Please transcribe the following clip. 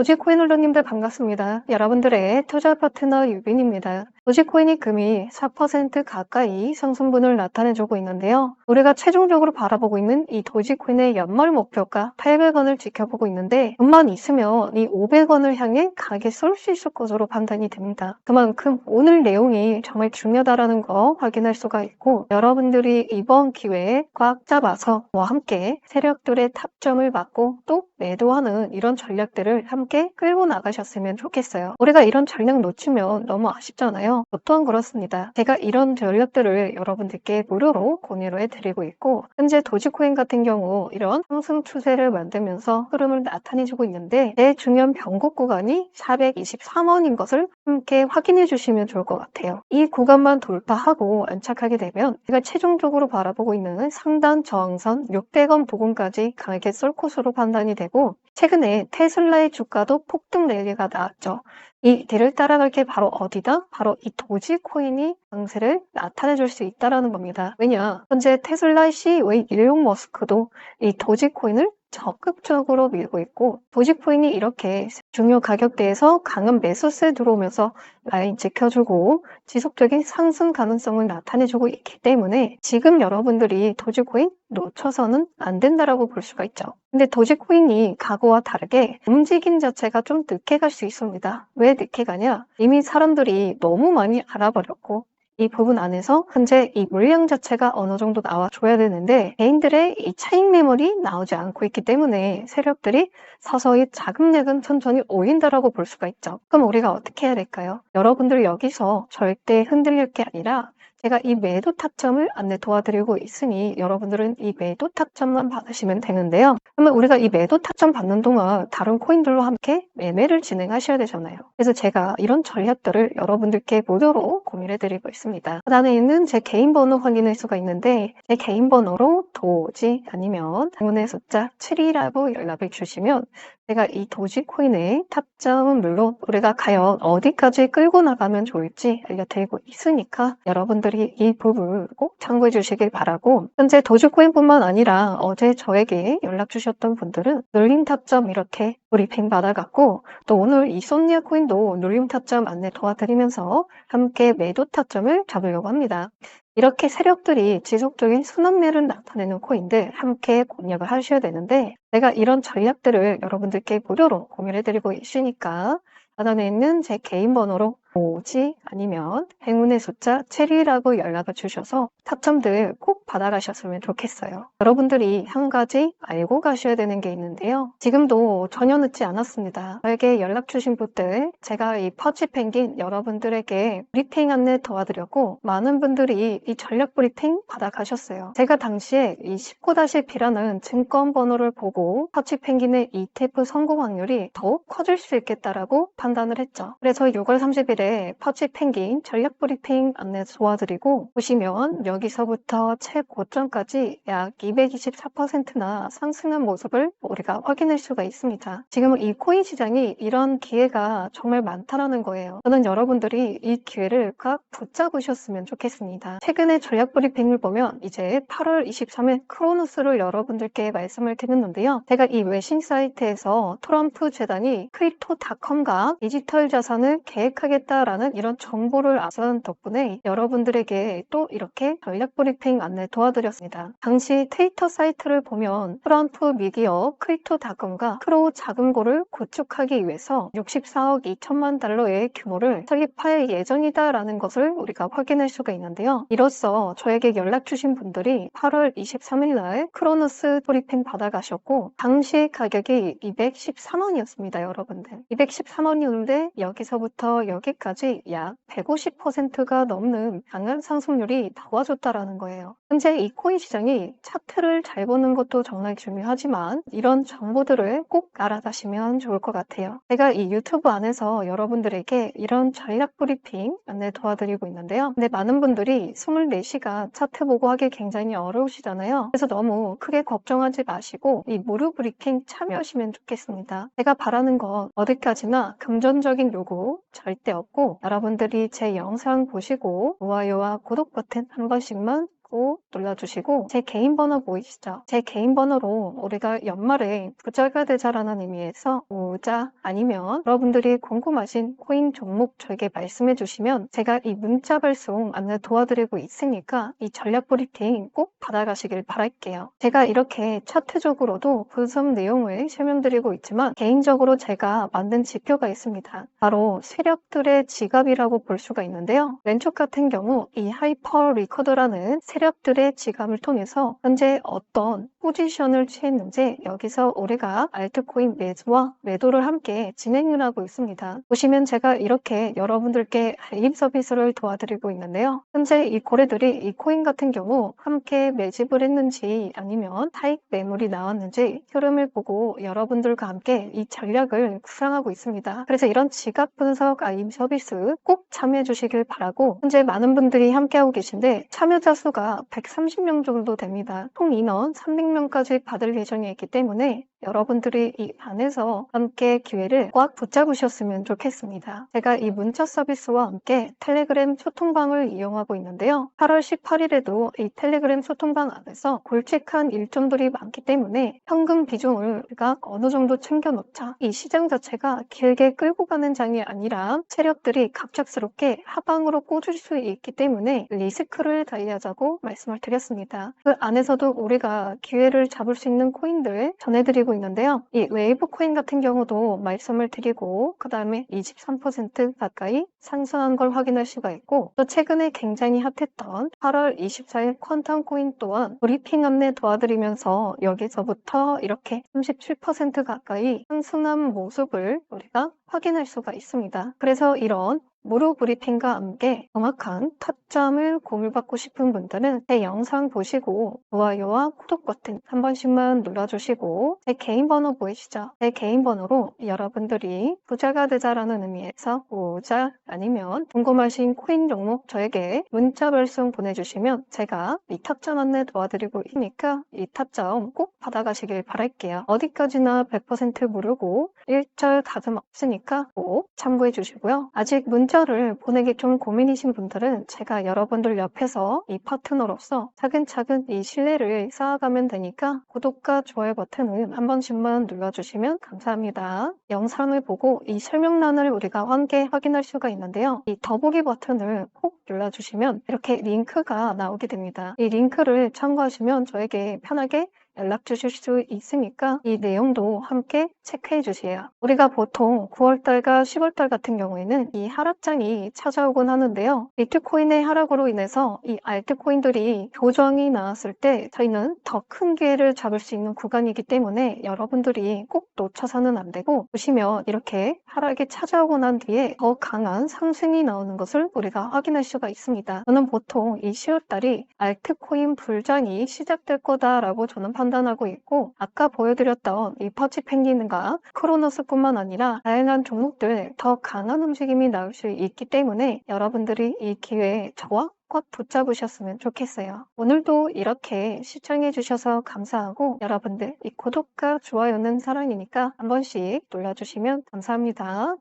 도지코인홀더님들 반갑습니다. 여러분들의 투자 파트너 유빈입니다. 도지코인이 금이 4% 가까이 상승분을 나타내주고 있는데요. 우리가 최종적으로 바라보고 있는 이 도지코인의 연말 목표가 800원을 지켜보고 있는데 돈만 있으면 이 500원을 향해 가게 쏠 수 있을 것으로 판단이 됩니다. 그만큼 오늘 내용이 정말 중요하다는 거 확인할 수가 있고 여러분들이 이번 기회에 꽉 잡아서 저와 함께 세력들의 탑점을 막고 또 매도하는 이런 전략들을 함께 끌고 나가셨으면 좋겠어요. 우리가 이런 전략 놓치면 너무 아쉽잖아요. 저 또한 그렇습니다. 제가 이런 전략들을 여러분들께 무료로 공유를 해드리고 있고 현재 도지코인 같은 경우 이런 상승 추세를 만들면서 흐름을 나타내주고 있는데 제일 중요한 변곡 구간이 423원인 것을 함께 확인해 주시면 좋을 것 같아요. 이 구간만 돌파하고 안착하게 되면 제가 최종적으로 바라보고 있는 상단 저항선 600원 부근까지 강하게 쏠 것으로 판단이 되고 최근에 테슬라의 주가도 폭등 랠리가 나왔죠. 이 뒤를 따라갈 게 바로 어디다? 바로 이 도지코인이 강세를 나타내 줄 수 있다라는 겁니다. 왜냐? 현재 테슬라 CEO의 일론 머스크도 이 도지코인을 적극적으로 밀고 있고 도지코인이 이렇게 중요 가격대에서 강한 매수세 들어오면서 라인 지켜주고 지속적인 상승 가능성을 나타내주고 있기 때문에 지금 여러분들이 도지코인 놓쳐서는 안 된다라고 볼 수가 있죠. 근데 도지코인이 과거와 다르게 움직임 자체가 좀 늦게 갈 수 있습니다. 왜 늦게 가냐? 이미 사람들이 너무 많이 알아버렸고 이 부분 안에서 현재 이 물량 자체가 어느 정도 나와줘야 되는데 개인들의 이 차익 매물이 나오지 않고 있기 때문에 세력들이 서서히 자금력은 천천히 오인다라고 볼 수가 있죠. 그럼 우리가 어떻게 해야 될까요? 여러분들 여기서 절대 흔들릴 게 아니라 제가 이 매도 타점을 안내 도와드리고 있으니 여러분들은 이 매도 타점만 받으시면 되는데요. 그러면 우리가 이 매도 타점 받는 동안 다른 코인들로 함께 매매를 진행하셔야 되잖아요. 그래서 제가 이런 전략들을 여러분들께 무료로 공유해드리고 있습니다. 하단에 있는 제 개인 번호 확인할 수가 있는데 제 개인 번호로 도지 아니면 행운의 숫자 7이라고 연락을 주시면 제가 이 도지코인의 탑점은 물론 우리가 과연 어디까지 끌고 나가면 좋을지 알려드리고 있으니까 여러분들이 이 부분 꼭 참고해 주시길 바라고 현재 도지코인뿐만 아니라 어제 저에게 연락 주셨던 분들은 눌림 탑점 이렇게 브리핑 받아갔고 또 오늘 이 쏜니아 코인도 눌림 타점 안내 도와드리면서 함께 매도 타점을 잡으려고 합니다. 이렇게 세력들이 지속적인 순환매를 나타내는 코인들 함께 공략을 하셔야 되는데 내가 이런 전략들을 여러분들께 무료로 공유해드리고 있으니까 하단에 있는 제 개인 번호로 오지 아니면 행운의 숫자 체리라고 연락을 주셔서 타점들 꼭 받아가셨으면 좋겠어요. 여러분들이 한 가지 알고 가셔야 되는 게 있는데요. 지금도 전혀 늦지 않았습니다. 저에게 연락 주신 분들 제가 이 퍼치 펭귄 여러분들에게 브리핑 안내 도와드렸고 많은 분들이 이 전략 브리핑 받아가셨어요. 제가 당시에 이 19-B라는 증권 번호를 보고 퍼치 펭귄의 ETF 성공 확률이 더욱 커질 수 있겠다라고 판단을 했죠. 그래서 6월 30일 오늘의 퍼치 펭귄 전략 브리핑 안내 도와드리고 보시면 여기서부터 최고점까지 약 224%나 상승한 모습을 우리가 확인할 수가 있습니다. 지금은 이 코인 시장이 이런 기회가 정말 많다라는 거예요. 저는 여러분들이 이 기회를 꽉 붙잡으셨으면 좋겠습니다. 최근에 전략 브리핑을 보면 이제 8월 23일 크로노스를 여러분들께 말씀을 드렸는데요. 제가 이 외신 사이트에서 트럼프 재단이 크립토닷컴과 디지털 자산을 계획하겠다 있다라는 이런 정보를 아선 덕분에 여러분들에게 또 이렇게 전략 브리핑 안내 도와드렸습니다. 당시 트위터 사이트를 보면 트럼프 미디어 크립토닷컴과 크로우 자금고를 구축하기 위해서 64억 2천만 달러의 규모를 설립할 예정이다라는 것을 우리가 확인할 수가 있는데요. 이로써 저에게 연락 주신 분들이 8월 23일 날 크로노스 브리핑 받아가셨고 당시 가격이 213원이었습니다, 여러분들. 213원이었는데 여기서부터 여기 까지 약 150%가 넘는 강한 상승률이 나와줬다라는 거예요. 현재 이 코인 시장이 차트를 잘 보는 것도 정말 중요하지만 이런 정보들을 꼭 알아가시면 좋을 것 같아요. 제가 이 유튜브 안에서 여러분들에게 이런 전략 브리핑 안내 도와드리고 있는데요. 근데 많은 분들이 24시간 차트 보고 하기 굉장히 어려우시잖아요. 그래서 너무 크게 걱정하지 마시고 이 무료 브리핑 참여하시면 좋겠습니다. 제가 바라는 건 어디까지나 금전적인 요구 절대 없고 여러분들이 제 영상 보시고 좋아요와 구독 버튼 한 번씩만 꼭 눌러주시고 제 개인 번호 보이시죠? 제 개인 번호로 우리가 연말에 부자가 되자라는 의미에서 모자 아니면 여러분들이 궁금하신 코인 종목 저에게 말씀해 주시면 제가 이 문자 발송 안내 도와드리고 있으니까 이 전략 브리핑 꼭 받아가시길 바랄게요. 제가 이렇게 차트적으로도 분석 내용을 설명드리고 있지만 개인적으로 제가 만든 지표가 있습니다. 바로 세력들의 지갑이라고 볼 수가 있는데요. 왼쪽 같은 경우 이 하이퍼 리커더라는 세력 들의 지갑을 통해서 현재 어떤 포지션을 취했는지 여기서 우리가 알트코인 매수와 매도를 함께 진행을 하고 있습니다. 보시면 제가 이렇게 여러분들께 알림 서비스를 도와드리고 있는데요. 현재 이 고래들이 이 코인 같은 경우 함께 매집을 했는지 아니면 타익 매물이 나왔는지 흐름을 보고 여러분들과 함께 이 전략을 구상하고 있습니다. 그래서 이런 지갑 분석 알림 서비스 꼭 참여해 주시길 바라고 현재 많은 분들이 함께하고 계신데 참여자 수가 130명 정도 됩니다. 총 인원 300명까지 받을 예정에 있기 때문에 여러분들이 이 안에서 함께 기회를 꽉 붙잡으셨으면 좋겠습니다. 제가 이 문자 서비스와 함께 텔레그램 소통방을 이용하고 있는데요. 8월 18일에도 이 텔레그램 소통방 안에서 굵직한 일정들이 많기 때문에 현금 비중을 우리가 어느 정도 챙겨놓자. 이 시장 자체가 길게 끌고 가는 장이 아니라 세력들이 갑작스럽게 하방으로 꽂을 수 있기 때문에 리스크를 다이하자고 말씀을 드렸습니다. 그 안에서도 우리가 기회를 잡을 수 있는 코인들 전해드리고 있는데요. 이 웨이브 코인 같은 경우도 말씀을 드리고 그 다음에 23% 가까이 상승한 걸 확인할 수가 있고 또 최근에 굉장히 핫했던 8월 24일 퀀텀 코인 또한 브리핑 안내 도와드리면서 여기서부터 이렇게 37% 가까이 상승한 모습을 우리가 확인할 수가 있습니다. 그래서 이런 무료 브리핑과 함께 정확한 타점을 공유받고 싶은 분들은 제 영상 보시고 좋아요와 구독 버튼 한 번씩만 눌러주시고 제 개인 번호 보이시죠? 제 개인 번호로 여러분들이 부자가 되자라는 의미에서 부자 아니면 궁금하신 코인 종목 저에게 문자 발송 보내주시면 제가 이 타점 안내 도와드리고 있으니까 이 타점 꼭 받아가시길 바랄게요. 어디까지나 100% 무료고 일절 가슴 없으니까 꼭 참고해 주시고요. 아직 문 문자를 보내기 좀 고민이신 분들은 제가 여러분들 옆에서 이 파트너로서 차근차근 이 신뢰를 쌓아가면 되니까 구독과 좋아요 버튼을 한 번씩만 눌러주시면 감사합니다. 영상을 보고 이 설명란을 우리가 함께 확인할 수가 있는데요. 이 더보기 버튼을 꼭 눌러주시면 이렇게 링크가 나오게 됩니다. 이 링크를 참고하시면 저에게 편하게 연락 주실 수 있으니까 이 내용도 함께 체크해 주세요. 우리가 보통 9월달과 10월달 같은 경우에는 이 하락장이 찾아오곤 하는데요. 비트코인의 하락으로 인해서 이 알트코인들이 교정이 나왔을 때 저희는 더 큰 기회를 잡을 수 있는 구간이기 때문에 여러분들이 꼭 놓쳐서는 안 되고 보시면 이렇게 하락이 찾아오고 난 뒤에 더 강한 상승이 나오는 것을 우리가 확인할 수가 있습니다. 저는 보통 이 10월달이 알트코인 불장이 시작될 거다라고 저는 판단 하고 있고 아까 보여드렸던 이 퍼치 펭귄과 크로노스뿐만 아니라 다양한 종목들 더 강한 움직임이 나올 수 있기 때문에 여러분들이 이 기회에 저와 꽉 붙잡으셨으면 좋겠어요. 오늘도 이렇게 시청해주셔서 감사하고 여러분들 이 구독과 좋아요는 사랑이니까 한 번씩 눌러주시면 감사합니다.